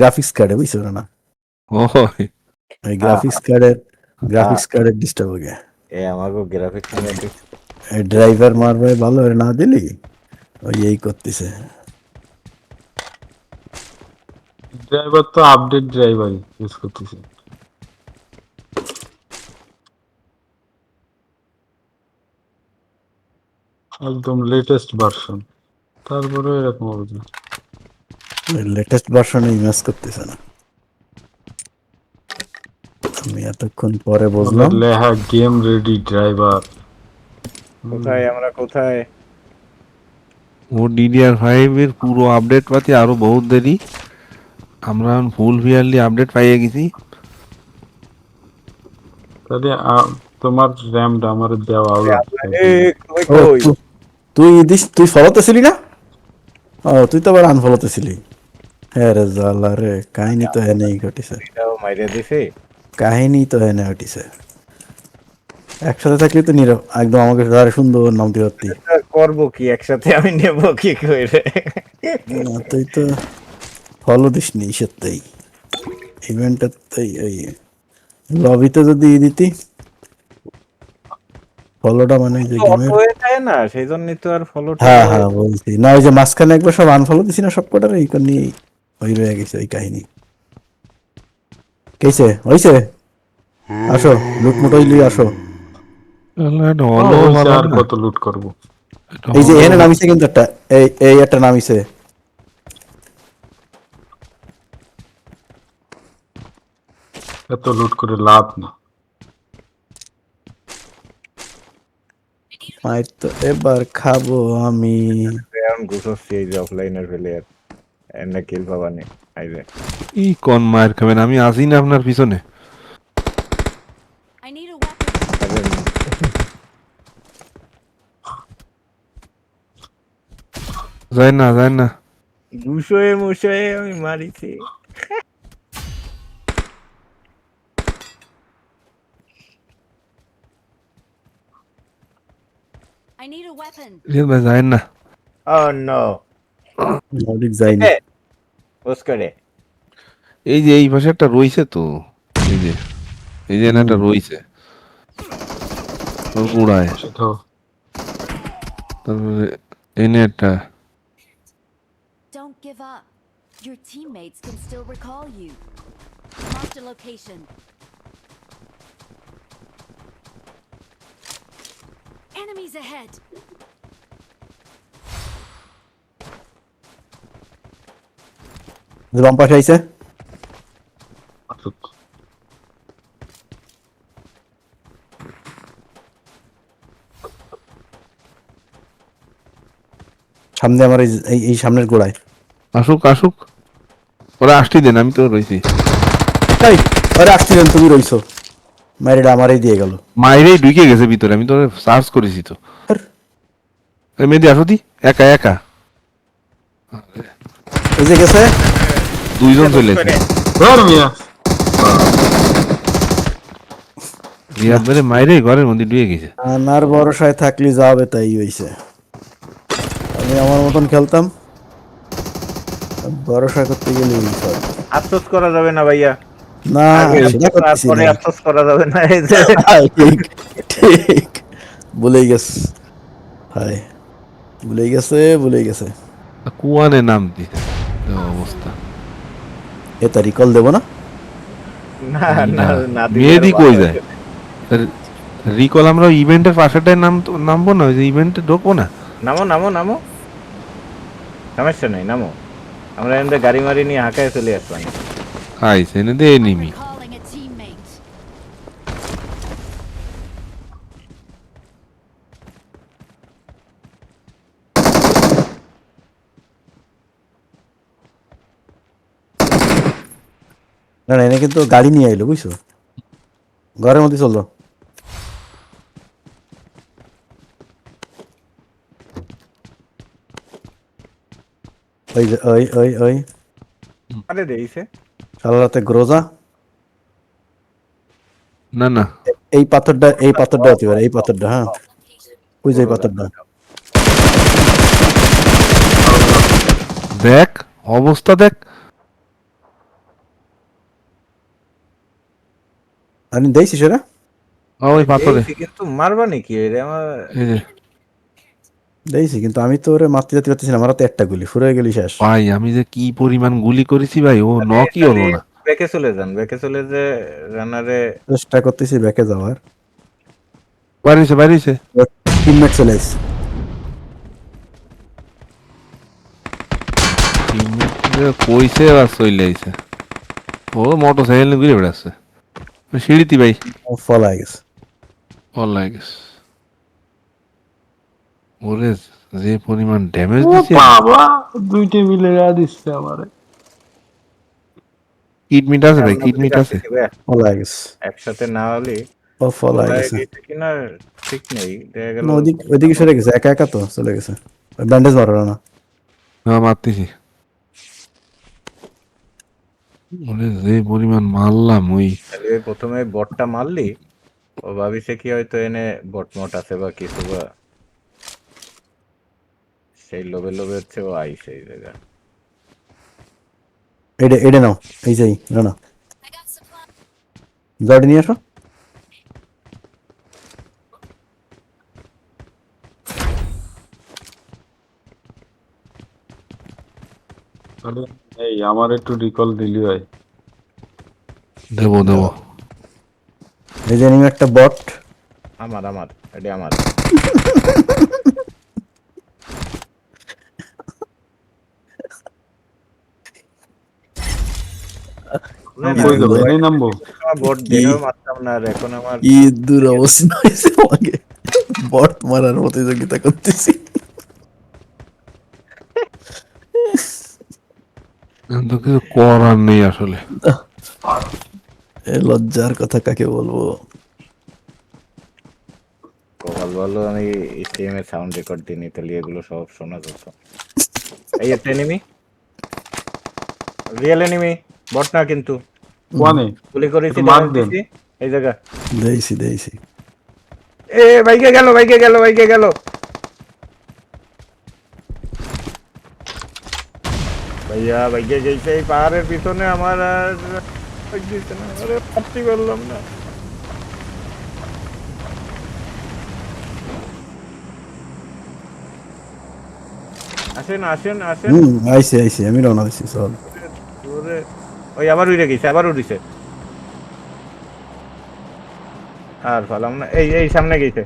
Graphics কার্ডে বুঝছ না? ওই। গ্রাফিক্স কার্ডের গ্রাফিক্স কার্ডের ডিস্টার্ব হয়ে এ আমাকে গ্রাফিক্স দিস ড্রাইভার মারবে ভালো না দিলি? ওই এই করতেছে। ড্রাইভার তো আপডেট ড্রাইভার ইউজ করতেছে। একদম লেটেস্ট ভার্সন তারপরে এরকম হবে না লেটেস্ট ভার্সনে ইমেজ করতেছে না। আমি এতক্ষণ পরে বুঝলাম। লেখা গেম রেডি ড্রাইভার কোথায় আমরা কোথায়? ও ডিডিআর ফাইভ এর পুরো আপডেট পাতি আরও বহুত দেরি। আমরা ফুল ফিয়ারলি আপডেট পাইয়ে গেছি। তাহলে তোমার র্যামটা আমার দেওয়া তু- তুই দিস তুই ফলোতে ছিলি না? ও তুই তো আবার আনফলোতে ছিলি। হ্যাঁ জালা রে কাহিনী তো এনেই ঘটিছে। মাইরে দিছে। কাহিনী তো এনে ঘটিছে। একসাথে থাকলে তো নীরব একদম আমাকে ধরে সুন্দর নামতে পারতি তা করব কি একসাথে আমি নেব কি করে? না তুই তো ফলো দিস নি সত্যি ইভেন্টের তো এই লবিতে যদি দিতি ফলোটা মানে যে গেমের হয়ে যায় না সেই জন্যই তো আর ফলো হ্যাঁ হ্যাঁ বলছি। না ওই যে মাঝখানে একবার সব আনফলো দিছি না সব কটার এই নিয়ে ওই রয়ে গেছে ওই কাহিনী। কেছে? হইছে? আসো হইলি আসো। আর কত লুট করব। এই যে এখানে নামিছে কিন্তু একটা। এই এই একটা নামিছে। এত লুট করে লাভ না। তো এবার খাব আমি। অফলাইনের প্লেয়ার এনে কিল পাবানি আইবে ই কোন মায়ের খাবেন? আমি আসি না আপনার পিছনে। I. যায় না যায় না। ঘুষোয়ে মুষোয়ে আমি মারিছি। I need a weapon. যায় না। ও নো নদিক যাইনি এ। পোস্ট করে এই যে এই পাশে একটা রইছে তো এই যে এই যে না একটা রইছে ওর গুড়ায় সেটাও তারপরে এনে একটা Don't give up. Your teammates can still recall you. Marked a location. Enemies ahead. বাম পাশে আইছে আসুক। সামনে আমার এই- সামনের গোড়ায়। আসুক আসুক। ওরা আসতে দেন আমি তো রইছি। এই আরে আসছিলেন তুমি রইছো। মারিটা আমারই দিয়ে গেল। মাইরেই ঢুকে গেছে ভিতরে আমি তো সার্চ করেছি তো। মেয়েদি আসো দি একা একা। এই যে গেছে? দুইজন চলে এসেছে। ধর মিয়া। রিয়াদ বেড়ে মাইরে ঘরের মধ্যে ঢুকে গেছে। আনার ভরসায় থাকলে যাবে তাই হইছে। আমি আমার মতন খেলতাম। ভরসা করতে গেলে আফসোস করা যাবে না ভাইয়া। না তারপরে আফসোস করা যাবে না। এই যে ঠিক ঠিক। ভুলেই গেছে। হায় ভুলেই গেছে ভুলেই গেছে। কুয়ানে নাম দিছে। তো অবস্থা। এ রিকল দেব না? না না না দিলে মেয়েদি কই যায়? রিকল আমরা ইভেন্টের পাশেটায় নাম নামবো না ওই যে ইভেন্টে ঢুকবো না? নামো নামো নামো। সমস্যা নেই নামো। আমরা এখান গাড়ি মারি নিয়ে হাঁকায় চলে আসব। হাই সেনে দে নিমি। না না এনে কিন্তু গাড়ি নিয়ে আইলো বুঝছ? ঘরের মধ্যে চলল। ওই যে ওই ওই ওই। আরে দেইছে সারা রাতে গ্রোজা। না না। এই পাথরটা এই পাথরটা হতে পারে এই পাথরটা হ্যাঁ। ওই যে এই পাথরটা। দেখ অবস্থা দেখ। আমি দেখছি সেটা ওই পাথরে। কিন্তু মারবা নাকি? এরে আমার এই যে। দেখছি কিন্তু আমি তো ওরে মারতে যেতে পারতেছি না আমার তো একটা গুলি ফুরে গেলি শেষ। ভাই আমি যে কি পরিমাণ গুলি করেছি ভাই ও নকই হলো না। ব্যাকে চলে যান ব্যাকে চলে যে রানারে চেষ্টা করতেছি ব্যাকে যাওয়ার। বাইরেছে বাইরেছে। টিমমেট চলে এসেছে। কইছে আর চলে আইছে। ও মোটর সাইকেল নিয়ে ঘুরে বেড়াচ্ছে। সিঁড়িতে ভাই। ফল হয়ে গেছে অল লাগেস ওরে যে পরিমাণ ড্যামেজ দিছে। বাবা দুইটা মিলে গা দিচ্ছে আমারে। কিডমিট আছে ভাই কিডমিট আছে। ফল হয়ে গেছে একসাথে না হলে ও ফল হয়ে। গেছে কিনা ঠিক নেই দেখা গেল না, ওদিক ওইদিকে সরে গেছে একা একা তো চলে গেছে। ব্যান্ডেজ মারো না। হ্যাঁ মারতেছি। ওরে যে পরিমাণ মারলাম ওই তাহলে প্রথমে বটটা মারলি ও ভাবিছে কি হয়তো এনে বট মট আছে বা কিছু বা। সেই লোভে লোভে হচ্ছে ও আই সেই জায়গা এডে এডে নাও এই যাই না না জর্ডি নিয়ে আসো। তাহলে এই আমার একটু রিকল দিলি ভাই। দেবো দেবো। এই যে একটা বট আমার আমার এটা আমার। দুরবস্থা হয়েছে আমাকে। বট মারার প্রতিযোগিতা করতেছি। তো কিছু করার নেই আসলে। এ লজ্জার কথা কাকে বলব? কপাল ভালো আমি স্টিএম এর সাউন্ড রেকর্ড দিইনি তাহলে এগুলো সব শোনা যেত এই একটা এনিমি রিয়েল এনিমি বট না কিন্তু। কোয়ানে গুলি করেছি damage দেন। এই জায়গা। দেইছি দেইছি। এ বাইকে গেল বাইকে গেল বাইকে গেল। ভাইয়া বাইকে গেছে এই পাহাড়ের পিছনে আমার আর দিচ্ছে না আসেন আসেন আসেন। আইসি আইসি আমি রওনা দিছি চল। ওই আবার উড়ে গেছে আবার উড়িছে। আর ফালাম না এই এই সামনে গেছে।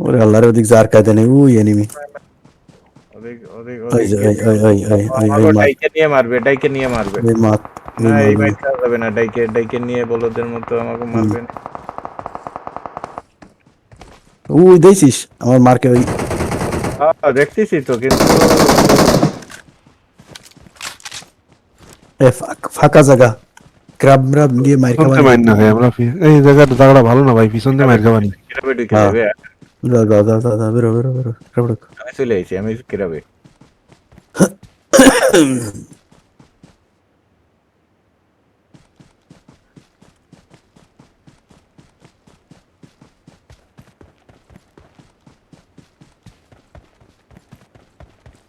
ওরে আল্লাহর ওদিক যার কায়দা নেই এনিমি ওই যে ওই ওই ওই ওই ওই আমাকে ওই মাত ডাইকে নিয়ে মারবে ডাইকে নিয়ে মারবে। ওই মাত ওই না এই মাত যাবে না ডাইকে ডাইকে নিয়ে বলদের মতো আমাকে মারবে না। উই দেইছিস আমার মার্কে ওই হ্যাঁ, দেখতেছি তো কিন্তু ফাঁকা জায়গা। ক্রাব নিয়ে খাওয়া মার না খাই আমরা এই জায়গাটা জায়গাটা ভালো না ভাই পিছন দিয়ে মার বেরো বেরো বেরো আমি চলে আইছি, আমি কিরাবে?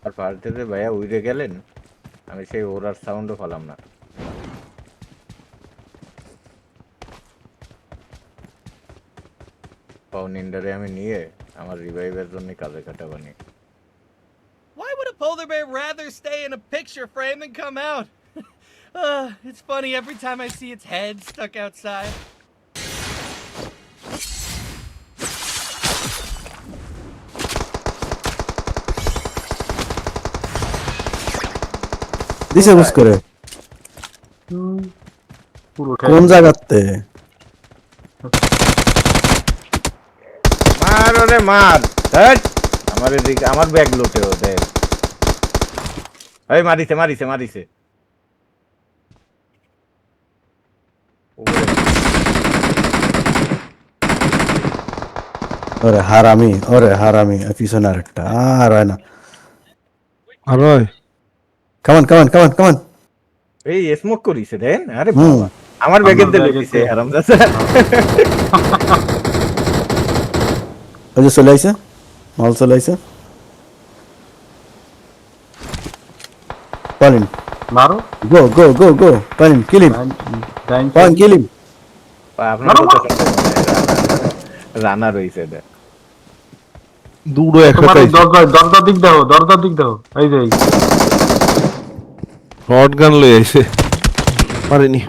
আর পাল্টে যে ভাইয়া উড়ে গেলেন, আমি সেই ওরার সাউন্ডও পেলাম না। পাউন ইন্ডারে আমি নিয়ে আমার রিভাইভের জন্য কাজে কাটাবানি Why would a polar bear rather stay in a picture frame than come out? uh, it's funny every time I see its head stuck outside. দিছে বুঝ করে পুরো কোন জায়গাতে মার ওরে মার। ধ্যাৎ। আমার এদিকে আমার ব্যাগ লোটে ও দেখ। এই মারিছে মারিছে মারিছে। ওরে। হারামি ওরে হারামি আর পিছনে আরেকটা। আর হয় না। আর ওই কামান কামান কামান কামান। এই স্মোক করিছে দেন। আরে বাবা। আমার ব্যাগের দিলে দিছে আরামদাসা ওই যে চলে আইছে মাল চলে আইছে Palin. মারো Go, go, go, go. Palin, kill him. ডাইন Palin, kill him. আপনার রানা রয়েছে এটা তোমার একসাথে দরজা দরজা দিক দাও দরজা দিক দাও এই যে শর্ট গান লই আইছে পারেনি